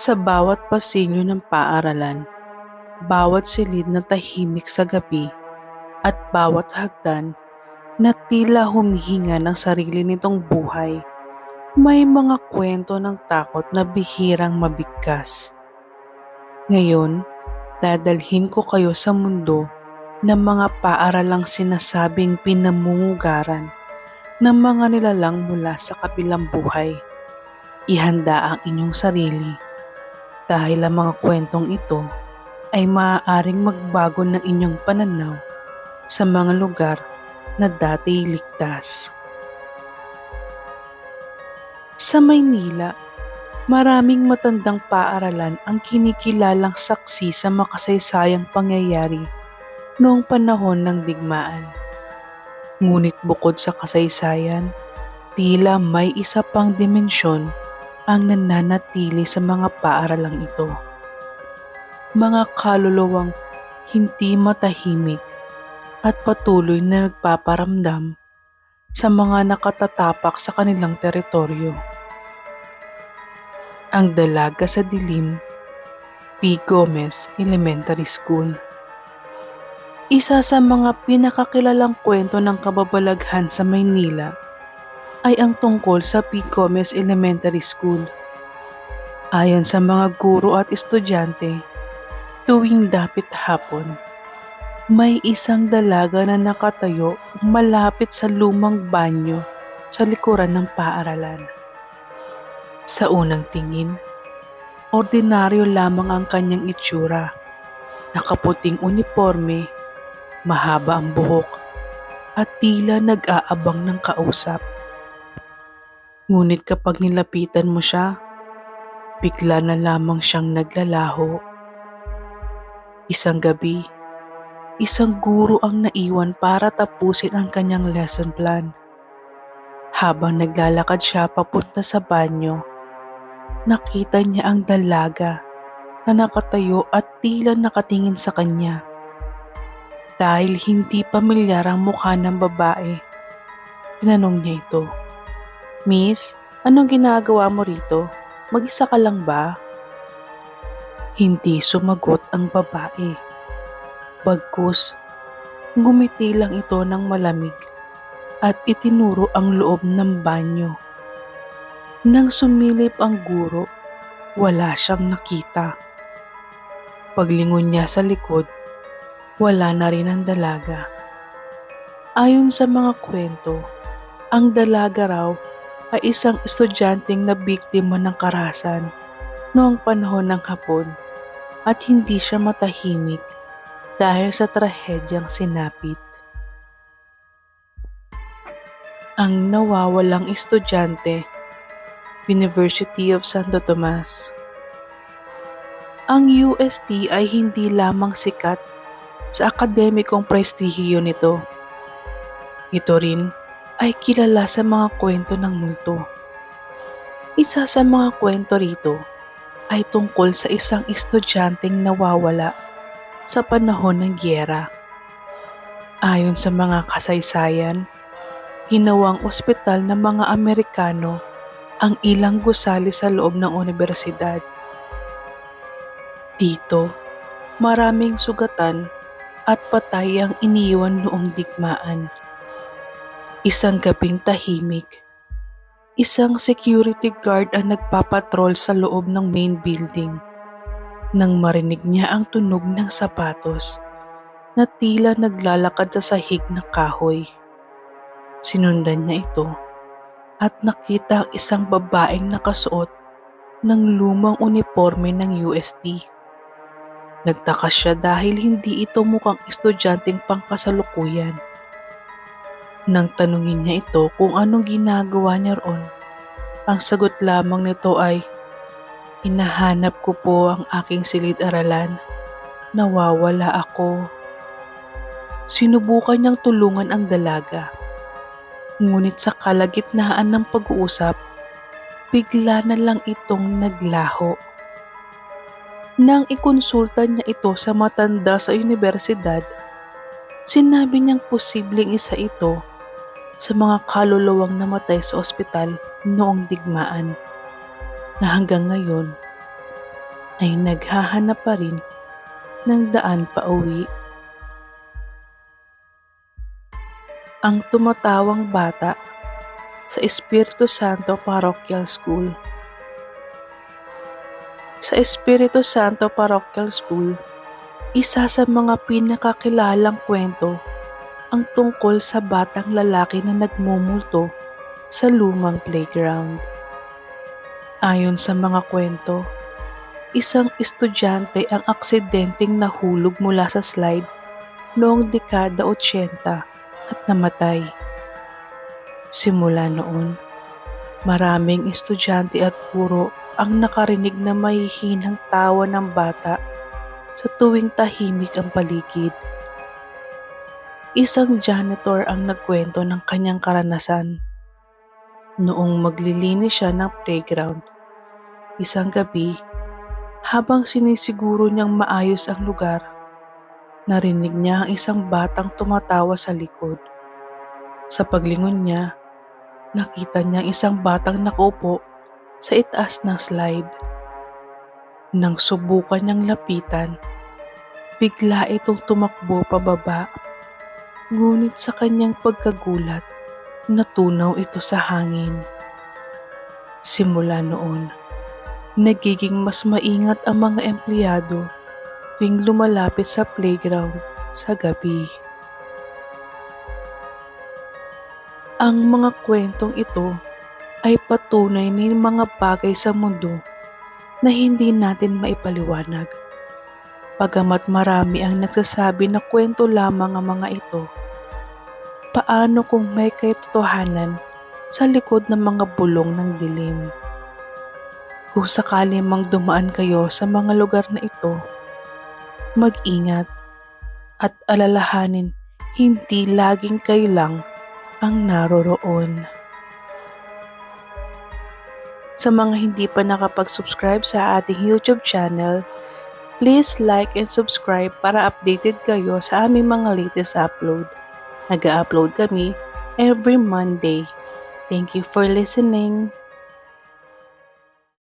Sa bawat pasilyo ng paaralan, bawat silid na tahimik sa gabi, at bawat hagdan na tila humihinga ng sarili nitong buhay, may mga kwento ng takot na bihirang mabigkas. Ngayon, dadalhin ko kayo sa mundo ng mga paaralang sinasabing pinamumugaran ng mga nilalang mula sa kabilang buhay. Ihanda ang inyong sarili dahil ang mga kwentong ito ay maaaring magbago ng inyong pananaw sa mga lugar na dati ligtas. Sa Maynila, maraming matandang paaralan ang kinikilalang saksi sa makasaysayang pangyayari noong panahon ng digmaan. Ngunit bukod sa kasaysayan, tila may isa pang dimensyon ang nananatili sa mga paaralang ito. Mga kaluluwang hindi matahimik at patuloy na nagpaparamdam sa mga nakatatapak sa kanilang teritoryo. Ang Dalaga sa Dilim, P. Gomez Elementary School Isa sa mga pinakakilalang kwento ng kababalaghan sa Maynila ay ang tungkol sa P. Gomez Elementary School. Ayon sa mga guro at estudyante, tuwing dapit hapon, may isang dalaga na nakatayo malapit sa lumang banyo sa likuran ng paaralan. Sa unang tingin, ordinaryo lamang ang kanyang itsura. Nakaputing uniforme, mahaba ang buhok, at tila nag-aabang ng kausap. Ngunit kapag nilapitan mo siya, bigla na lamang siyang naglalaho. Isang gabi, isang guro ang naiwan para tapusin ang kanyang lesson plan. Habang naglalakad siya papunta sa banyo, nakita niya ang dalaga na nakatayo at tila nakatingin sa kanya. Dahil hindi pamilyar ang mukha ng babae, tinanong niya ito, Miss, anong ginagawa mo rito? Mag-isa ka lang ba? Hindi sumagot ang babae. Bagkus, ngumiti lang ito ng malamig at itinuro ang loob ng banyo. Nang sumilip ang guro, wala siyang nakita. Paglingon niya sa likod, wala na rin ang dalaga. Ayon sa mga kwento, ang dalaga raw ay isang estudyanteng na biktima ng karahasan noong panahon ng hapon at hindi siya matahimik dahil sa trahedyang sinapit. Ang nawawalang estudyante, University of Santo Tomas. Ang UST ay hindi lamang sikat sa akademikong prestihiyo nito. Ito rin ay kilala sa mga kwento ng multo. Isa sa mga kwento rito ay tungkol sa isang estudyanteng nawawala sa panahon ng gyera. Ayon sa mga kasaysayan, ginawang ospital ng mga Amerikano ang ilang gusali sa loob ng universidad. Dito, maraming sugatan at patay ang iniwan noong digmaan. Isang gabing tahimik, isang security guard ang nagpapatrol sa loob ng main building nang marinig niya ang tunog ng sapatos na tila naglalakad sa sahig na kahoy. Sinundan niya ito at nakita ang isang babaeng nakasuot ng lumang uniforme ng UST. Nagtaka siya dahil hindi ito mukhang estudyanteng pangkasalukuyan. Nang tanungin niya ito kung anong ginagawa niya roon, ang sagot lamang nito ay, Hinahanap ko po ang aking silid-aralan. Nawawala ako. Sinubukan niyang tulungan ang dalaga. Ngunit sa kalagitnaan ng pag-uusap, bigla na lang itong naglaho. Nang ikonsulta niya ito sa matanda sa universidad, sinabi niyang posibleng isa ito sa mga kaluluwang namatay sa ospital noong digmaan na hanggang ngayon ay naghahanap pa rin ng daan pa uwi. Ang tumatawang bata sa Espiritu Santo Parochial School. Sa Espiritu Santo Parochial School, isa sa mga pinakakilalang kwento ang tungkol sa batang lalaki na nagmumulto sa lumang playground. Ayon sa mga kwento, isang estudyante ang aksidenteng nahulog mula sa slide noong dekada 80 at namatay. Simula noon, maraming estudyante at guro ang nakarinig na mahihinang tawa ng bata sa tuwing tahimik ang paligid. Isang janitor ang nagkwento ng kanyang karanasan. Noong maglilinis siya ng playground, isang gabi, habang sinisiguro niyang maayos ang lugar, narinig niya ang isang batang tumatawa sa likod. Sa paglingon niya, nakita niya ang isang batang nakaupo sa itaas ng slide. Nang subukan niyang lapitan, bigla itong tumakbo pababa. Ngunit sa kanyang pagkagulat, natunaw ito sa hangin. Simula noon, nagiging mas maingat ang mga empleyado tuwing lumalapit sa playground sa gabi. Ang mga kwentong ito ay patunay ng mga bagay sa mundo na hindi natin maipaliwanag. Pagamat marami ang nagsasabi na kwento lamang ang mga ito, paano kung may katotohanan sa likod ng mga bulong ng dilim? Kung sakali mang dumaan kayo sa mga lugar na ito, mag-ingat at alalahanin hindi laging kayo lang ang naroroon. Sa mga hindi pa nakapag-subscribe sa ating YouTube channel, please like and subscribe para updated kayo sa aming mga latest upload. Nag-upload kami every Monday. Thank you for listening.